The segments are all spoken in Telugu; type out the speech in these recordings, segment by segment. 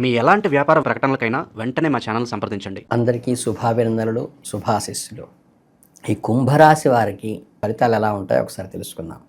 మీ ఎలాంటి వ్యాపార ప్రకటనలకైనా వెంటనే మా ఛానల్ సంప్రదించండి. అందరికీ శుభాభినందనలు శుభాశిస్సులు. ఈ కుంభరాశి వారికి ఫలితాలు ఎలా ఉంటాయో ఒకసారి తెలుసుకుందాం.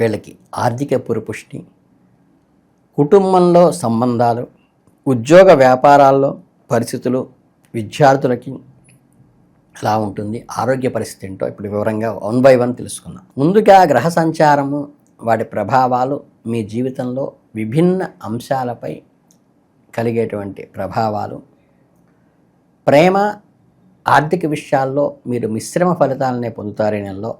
వీళ్ళకి ఆర్థిక పురుపుష్టి కుటుంబంలో సంబంధాలు ఉద్యోగ వ్యాపారాల్లో పరిస్థితులు విద్యార్థులకి ఎలా ఉంటుంది ఆరోగ్య పరిస్థితి ఏంటో ఇప్పుడు వివరంగా వన్ బై వన్ తెలుసుకుందాం. ముందుగా గ్రహ సంచారము వాటి ప్రభావాలు మీ జీవితంలో విభిన్న అంశాలపై కలిగేటువంటి ప్రభావాలు. ప్రేమ ఆర్థిక విషయాల్లో మీరు మిశ్రమ ఫలితాలనే పొందుతారు ఈ నెలలో.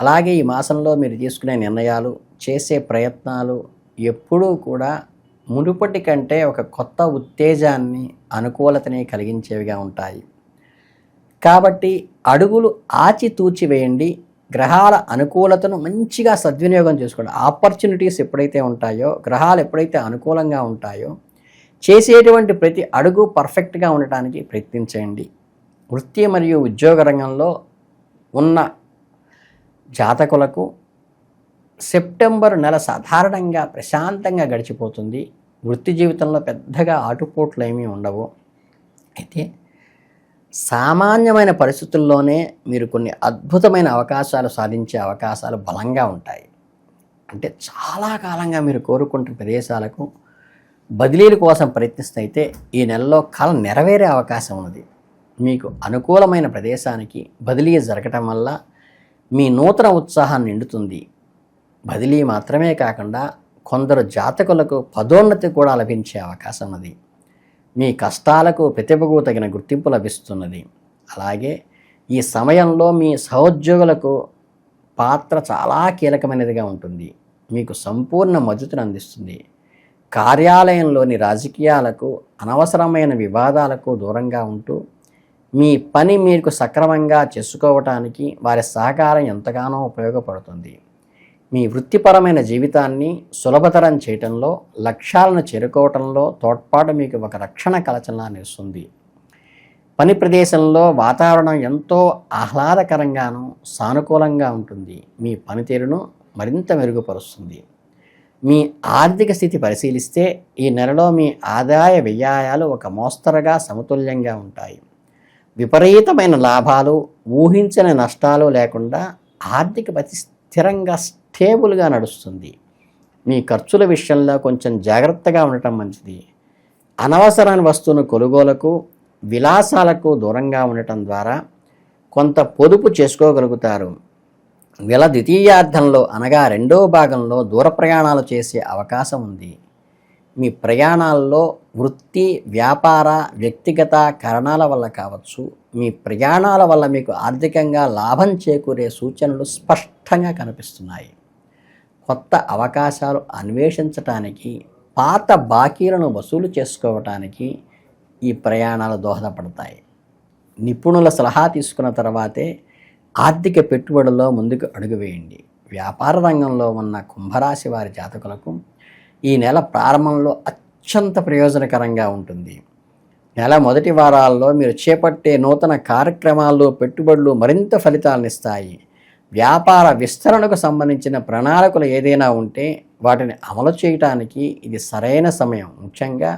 అలాగే ఈ మాసంలో మీరు తీసుకునే నిర్ణయాలు చేసే ప్రయత్నాలు ఎప్పుడూ కూడా మునుపటి కంటే ఒక కొత్త ఉత్తేజాన్ని అనుకూలతని కలిగించేవిగా ఉంటాయి. కాబట్టి అడుగులు ఆచితూచి వేయండి. గ్రహాల అనుకూలతను మంచిగా సద్వినియోగం చేసుకోండి. ఆపర్చునిటీస్ ఎప్పుడైతే ఉంటాయో గ్రహాలు ఎప్పుడైతే అనుకూలంగా ఉంటాయో చేసేటువంటి ప్రతి అడుగు పర్ఫెక్ట్గా ఉండటానికి ప్రయత్నించండి. వృత్తి మరియు ఉద్యోగ రంగంలో ఉన్న జాతకులకు సెప్టెంబర్ నెల సాధారణంగా ప్రశాంతంగా గడిచిపోతుంది. వృత్తి జీవితంలో పెద్దగా ఆటుపోట్లు ఏమీ ఉండవు. అయితే సామాన్యమైన పరిస్థితుల్లోనే మీరు కొన్ని అద్భుతమైన అవకాశాలు సాధించే అవకాశాలు బలంగా ఉంటాయి. అంటే చాలా కాలంగా మీరు కోరుకుంటున్న ప్రదేశాలకు బదిలీల కోసం ప్రయత్నిస్తే ఈ నెలలో కళ నెరవేరే అవకాశం ఉన్నది. మీకు అనుకూలమైన ప్రదేశానికి బదిలీ జరగటం వల్ల మీ నూతన ఉత్సాహం నిండుతుంది. బదిలీ మాత్రమే కాకుండా కొందరు జాతకులకు పదోన్నతి కూడా లభించే అవకాశం ఉన్నది. మీ కష్టాలకు ప్రతిభకు తగిన గుర్తింపు లభిస్తున్నది. అలాగే ఈ సమయంలో మీ సహోద్యోగులకు పాత్ర చాలా కీలకమైనదిగా ఉంటుంది. మీకు సంపూర్ణ మద్దతును అందిస్తుంది. కార్యాలయంలోని రాజకీయాలకు అనవసరమైన వివాదాలకు దూరంగా ఉంటూ మీ పని మీకు సక్రమంగా చేసుకోవటానికి వారి సహకారం ఎంతగానో ఉపయోగపడుతుంది. మీ వృత్తిపరమైన జీవితాన్ని సులభతరం చేయటంలో లక్ష్యాలను చేరుకోవటంలో తోడ్పాటు మీకు ఒక రక్షణ కలచలాన్ని ఇస్తుంది పని ప్రదేశంలో వాతావరణం ఎంతో ఆహ్లాదకరంగాను సానుకూలంగా ఉంటుంది. మీ పనితీరును మరింత మెరుగుపరుస్తుంది. మీ ఆర్థిక స్థితి పరిశీలిస్తే ఈ నెలలో మీ ఆదాయ వ్యయాలు ఒక మోస్తరుగా సమతుల్యంగా ఉంటాయి. విపరీతమైన లాభాలు ఊహించని నష్టాలు లేకుండా ఆర్థిక పరి స్థిరంగా స్టేబుల్గా నడుస్తుంది. మీ ఖర్చుల విషయంలో కొంచెం జాగ్రత్తగా ఉండటం మంచిది. అనవసరమైన వస్తువును కొనుగోలకు విలాసాలకు దూరంగా ఉండటం ద్వారా కొంత పొదుపు చేసుకోగలుగుతారు. విల ద్వితీయార్థంలో అనగా రెండో భాగంలో దూర ప్రయాణాలు చేసే అవకాశం ఉంది. మీ ప్రయాణాల్లో వృత్తి వ్యాపార వ్యక్తిగత కారణాల వల్ల కావచ్చు. మీ ప్రయాణాల వల్ల మీకు ఆర్థికంగా లాభం చేకూరే సూచనలు స్పష్టంగా కనిపిస్తున్నాయి. కొత్త అవకాశాలు అన్వేషించటానికి పాత బాకీలను వసూలు చేసుకోవటానికి ఈ ప్రయాణాలు దోహదపడతాయి. నిపుణుల సలహా తీసుకున్న తర్వాతే ఆర్థిక పెట్టుబడుల్లో ముందుకు అడుగు వేయండి. వ్యాపార రంగంలో ఉన్న కుంభరాశి వారి జాతకులకు ఈ నెల ప్రారంభంలో అత్యంత ప్రయోజనకరంగా ఉంటుంది. నెల మొదటి వారాల్లో మీరు చేపట్టే నూతన కార్యక్రమాల్లో పెట్టుబడులు మరింత ఫలితాలనిస్తాయి వ్యాపార విస్తరణకు సంబంధించిన ప్రణాళికలు ఏదైనా ఉంటే వాటిని అమలు చేయటానికి ఇది సరైన సమయం. ముఖ్యంగా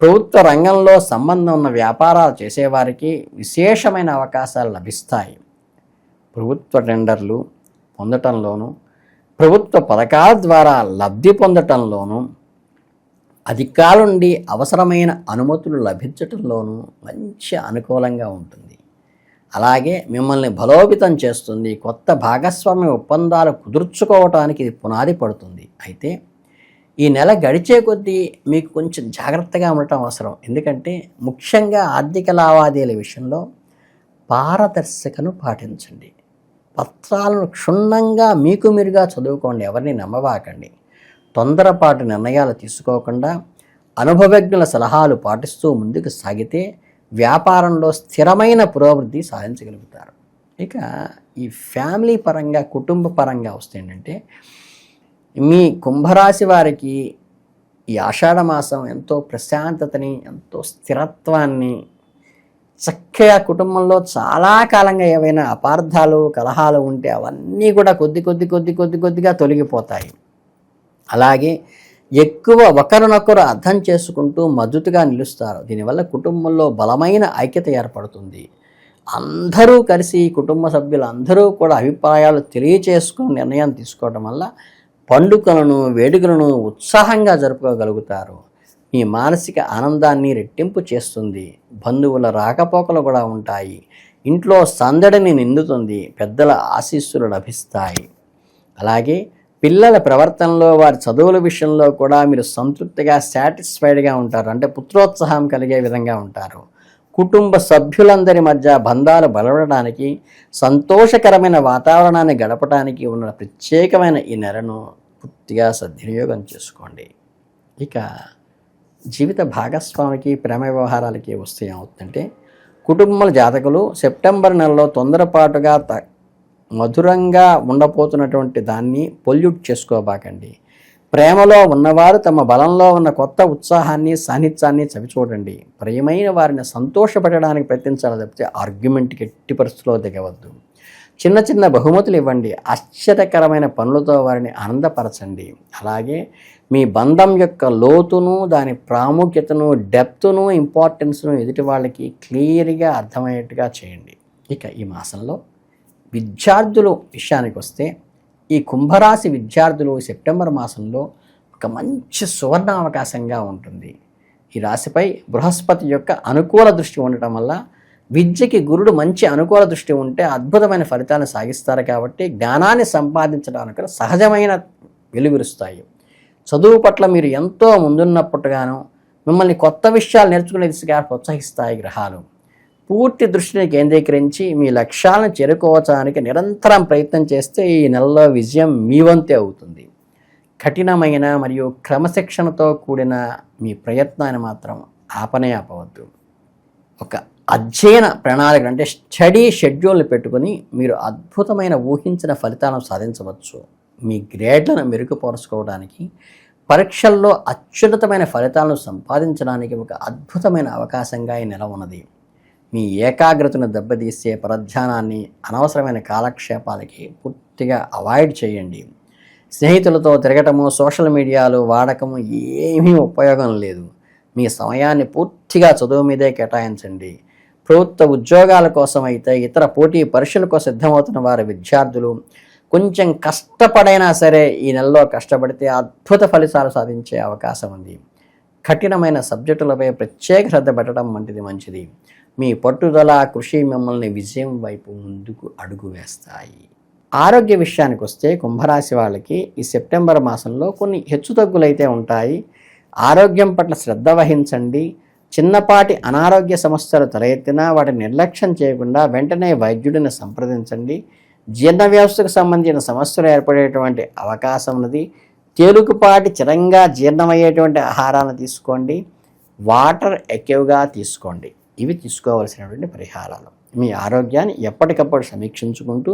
ప్రభుత్వ రంగంలో సంబంధం ఉన్న వ్యాపారాలు చేసేవారికి విశేషమైన అవకాశాలు లభిస్తాయి. ప్రభుత్వ టెండర్లు పొందటంలోనూ ప్రభుత్వ పథకాల ద్వారా లబ్ధి పొందటంలోనూ అధికారుల నుండి అవసరమైన అనుమతులు లభించటంలోనూ మంచి అనుకూలంగా ఉంటుంది. అలాగే మిమ్మల్ని బలోపేతం చేస్తుంది కొత్త భాగస్వామ్య ఒప్పందాలు కుదుర్చుకోవటానికి ఇది పునాది పడుతుంది. అయితే ఈ నెల గడిచే కొద్దీ మీకు కొంచెం జాగ్రత్తగా ఉండటం అవసరం. ఎందుకంటే ముఖ్యంగా ఆర్థిక లావాదేవీల విషయంలో పారదర్శకను పాటించండి. పత్రాలను క్షుణ్ణంగా మీకు మీరుగా చదువుకోండి. ఎవరిని నమ్మబాకండి. తొందరపాటు నిర్ణయాలు తీసుకోకుండా అనుభవజ్ఞుల సలహాలు పాటిస్తూ ముందుకు సాగితే వ్యాపారంలో స్థిరమైన పురోభివృద్ధి సాధించగలుగుతారు. ఇక ఈ ఫ్యామిలీ పరంగా కుటుంబ పరంగా వస్తే ఏంటంటే మీ కుంభరాశి వారికి ఈ ఆషాఢమాసం ఎంతో ప్రశాంతతని ఎంతో స్థిరత్వాన్ని చక్కగా కుటుంబంలో చాలా కాలంగా ఏవైనా అపార్థాలు కలహాలు ఉంటే అవన్నీ కూడా కొద్ది కొద్ది కొద్ది కొద్ది కొద్దిగా తొలగిపోతాయి. అలాగే ఎక్కువ ఒకరినొకరు అర్థం చేసుకుంటూ మద్దతుగా నిలుస్తారు. దీనివల్ల కుటుంబంలో బలమైన ఐక్యత ఏర్పడుతుంది. అందరూ కలిసి కుటుంబ సభ్యులు అందరూ కూడా అభిప్రాయాలు తెలియచేసుకుని నిర్ణయం తీసుకోవడం వల్ల పండుగలను వేడుకలను ఉత్సాహంగా జరుపుకోగలుగుతారు. మీ మానసిక ఆనందాన్ని రెట్టింపు చేస్తుంది. బంధువుల రాకపోకలు కూడా ఉంటాయి. ఇంట్లో సందడిని నిండుతుంది పెద్దల ఆశీస్సులు లభిస్తాయి. అలాగే పిల్లల ప్రవర్తనలో వారి చదువుల విషయంలో కూడా మీరు సంతృప్తిగా సాటిస్ఫైడ్గా ఉంటారు. అంటే పుత్రోత్సాహం కలిగే విధంగా ఉంటారు. కుటుంబ సభ్యులందరి మధ్య బంధాలు బలపడడానికి సంతోషకరమైన వాతావరణాన్ని గడపడానికి ఉన్న ప్రత్యేకమైన ఈ నెలను పూర్తిగా సద్వినియోగం చేసుకోండి. ఇక జీవిత భాగస్వామికి ప్రేమ వ్యవహారాలకి వస్తే ఏమవుతుందంటే కుటుంబాల జాతకులు సెప్టెంబర్ నెలలో తొందరపాటుగా త మధురంగా ఉండబోతున్నటువంటి దాన్ని పొల్యూట్ చేసుకోబాకండి. ప్రేమలో ఉన్నవారు తమ బలంలో ఉన్న కొత్త ఉత్సాహాన్ని సాన్నిధ్యాన్ని చవిచూడండి. ప్రియమైన వారిని సంతోషపెట్టడానికి ప్రయత్నించాలి తప్పితే ఆర్గ్యుమెంట్కి ఎట్టి పరిస్థితిలో దిగవద్దు. చిన్న చిన్న బహుమతులు ఇవ్వండి. ఆశ్చర్యకరమైన పనులతో వారిని ఆనందపరచండి. అలాగే మీ బంధం యొక్క లోతును దాని ప్రాముఖ్యతను డెప్త్ను ఇంపార్టెన్స్ను ఎదుటి వాళ్ళకి క్లియర్గా అర్థమయ్యేట్టుగా చేయండి. ఇక ఈ మాసంలో విద్యార్థుల విషయానికి వస్తే ఈ కుంభరాశి విద్యార్థులు సెప్టెంబర్ మాసంలో ఒక మంచి సువర్ణ అవకాశంగా ఉంటుంది. ఈ రాశిపై బృహస్పతి యొక్క అనుకూల దృష్టి ఉండటం వల్ల విద్యకి గురుడు మంచి అనుకూల దృష్టి ఉంటే అద్భుతమైన ఫలితాలను సాగిస్తారు కాబట్టి జ్ఞానాన్ని సంపాదించడానికి సహజమైన వెలుగురుస్తాయి చదువు పట్ల మీరు ఎంతో ముందున్నప్పటిగాను మిమ్మల్ని కొత్త విషయాలు నేర్చుకునే దిశగా ప్రోత్సహిస్తాయి గ్రహాలు. పూర్తి దృష్టిని కేంద్రీకరించి మీ లక్ష్యాలను చేరుకోవడానికి నిరంతరం ప్రయత్నం చేస్తే ఈ నెలలో విజయం మీ వంతే అవుతుంది. కఠినమైన మరియు క్రమశిక్షణతో కూడిన మీ ప్రయత్నాన్ని మాత్రం ఆపనే ఆపవద్దు. ఒక అధ్యయన ప్రణాళిక అంటే స్టడీ షెడ్యూల్ పెట్టుకొని మీరు అద్భుతమైన ఊహించిన ఫలితాలను సాధించవచ్చు. మీ గ్రేడ్లను మెరుగుపరుచుకోవడానికి పరీక్షల్లో అత్యున్నతమైన ఫలితాలను సంపాదించడానికి ఒక అద్భుతమైన అవకాశంగా ఈ నెల ఉన్నది. మీ ఏకాగ్రతను దెబ్బతీసే పరధ్యానాన్ని అనవసరమైన కాలక్షేపాలకి పూర్తిగా అవాయిడ్ చేయండి. స్నేహితులతో తిరగటము సోషల్ మీడియాలు వాడకము ఏమీ ఉపయోగం లేదు. మీ సమయాన్ని పూర్తిగా చదువు మీదే కేటాయించండి. ప్రభుత్వ ఉద్యోగాల కోసం అయితే ఇతర పోటీ పరీక్షలకు సిద్ధమవుతున్న వారి విద్యార్థులు కొంచెం కష్టపడైనా సరే ఈ నెలలో కష్టపడితే అద్భుత ఫలితాలు సాధించే అవకాశం ఉంది. కఠినమైన సబ్జెక్టులపై ప్రత్యేక శ్రద్ధ పెట్టడం వంటిది మంచిది. మీ పట్టుదల కృషి మిమ్మల్ని విజయం వైపు ముందుకు అడుగు వేస్తాయి. ఆరోగ్య విషయానికి వస్తే కుంభరాశి వాళ్ళకి ఈ సెప్టెంబర్ మాసంలో కొన్ని హెచ్చుతగ్గులైతే ఉంటాయి. ఆరోగ్యం పట్ల శ్రద్ధ వహించండి. చిన్నపాటి అనారోగ్య సమస్యలు తలెత్తినా వాటిని నిర్లక్ష్యం చేయకుండా వెంటనే వైద్యుడిని సంప్రదించండి. జీర్ణ వ్యవస్థకు సంబంధించిన సమస్యలు ఏర్పడేటువంటి అవకాశం ఉన్నది. తేలికపాటి చిరంగా జీర్ణమయ్యేటువంటి ఆహారాన్ని తీసుకోండి. వాటర్ ఎక్కువగా తీసుకోండి. ఇవి తీసుకోవలసినటువంటి పరిహారాలు. మీ ఆరోగ్యాన్ని ఎప్పటికప్పుడు సమీక్షించుకుంటూ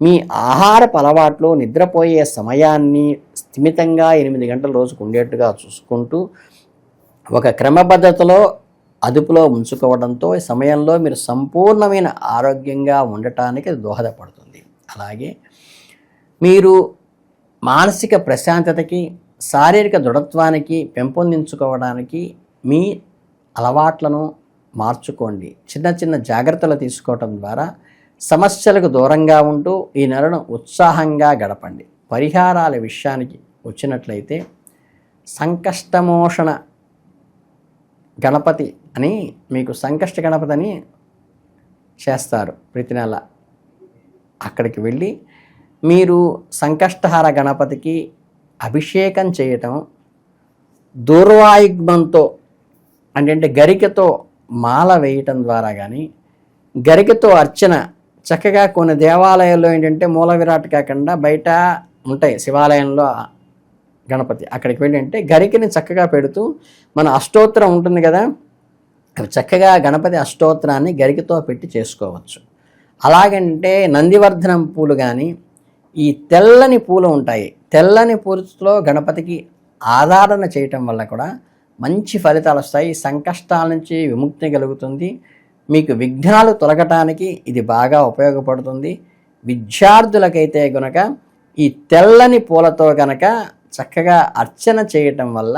మీ ఆహారపు అలవాట్లు నిద్రపోయే సమయాన్ని స్థిమితంగా ఎనిమిది గంటల రోజుకు ఉండేట్టుగా చూసుకుంటూ ఒక క్రమపద్ధతిలో అదుపులో ఉంచుకోవడంతో ఈ సమయంలో మీరు సంపూర్ణమైన ఆరోగ్యంగా ఉండటానికి అది దోహదపడుతుంది. అలాగే మీరు మానసిక ప్రశాంతతకి శారీరక దృఢత్వానికి పెంపొందించుకోవడానికి మీ అలవాట్లను మార్చుకోండి. చిన్న చిన్న జాగ్రత్తలు తీసుకోవటం ద్వారా సమస్యలకు దూరంగా ఉంటూ ఈ నెలను ఉత్సాహంగా గడపండి. పరిహారాల విషయానికి వచ్చినట్లయితే సంకష్టమోషణ గణపతి అని మీకు సంకష్ట గణపతి అని చేస్తారు ప్రతి నెల. అక్కడికి వెళ్ళి మీరు సంకష్టహార గణపతికి అభిషేకం చేయటం దూర్వాయుగ్మంతో అంటే గరికతో మాల వేయటం ద్వారా కానీ గరికతో అర్చన చక్కగా కొన్ని దేవాలయాల్లో ఏంటంటే మూల విరాట్ కాకుండా బయట ఉంటాయి శివాలయంలో గణపతి. అక్కడికి వెళ్ళి అంటే గరికని చక్కగా పెడుతూ మన అష్టోత్తరం ఉంటుంది కదా అవి చక్కగా గణపతి అష్టోత్తరాన్ని గరికతో పెట్టి చేసుకోవచ్చు. అలాగంటే నందివర్ధనం పూలు కానీ ఈ తెల్లని పూలు ఉంటాయి. తెల్లని పూలతో గణపతికి ఆదరణ చేయటం వల్ల కూడా మంచి ఫలితాలు వస్తాయి. సంకష్టాల నుంచి విముక్తి కలుగుతుంది. మీకు విఘ్నాలు తొలగటానికి ఇది బాగా ఉపయోగపడుతుంది. విద్యార్థులకైతే గనక ఈ తెల్లని పూలతో గనక చక్కగా అర్చన చేయటం వల్ల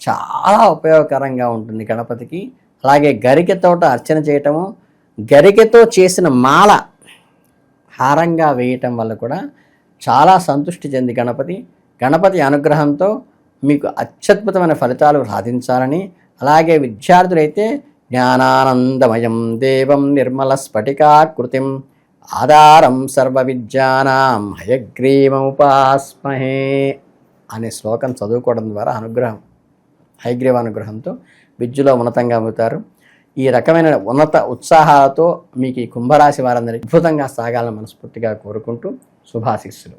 చాలా ఉపయోగకరంగా ఉంటుంది గణపతికి. అలాగే గరికెతోట అర్చన చేయటము గరికెతో చేసిన మాల హారంగా వేయటం వల్ల కూడా చాలా సంతృష్టి చెంది గణపతి. గణపతి అనుగ్రహంతో మీకు అత్యద్భుతమైన ఫలితాలు సాధించాలని అలాగే విద్యార్థులైతే జ్ఞానానందమయం దేవం నిర్మల స్ఫటికాకృతిం ఆధారం సర్వ విద్యానాం హయగ్రీవముపాస్మహే అనే శ్లోకం చదువుకోవడం ద్వారా అనుగ్రహం హయగ్రీవ అనుగ్రహంతో విద్యలో ఉన్నతంగా అవుతారు. ఈ రకమైన ఉన్నత ఉత్సాహాలతో మీకు ఈ కుంభరాశి వారందరికీ అద్భుతంగా సాగాలని మనస్ఫూర్తిగా కోరుకుంటూ శుభాశిస్సులు.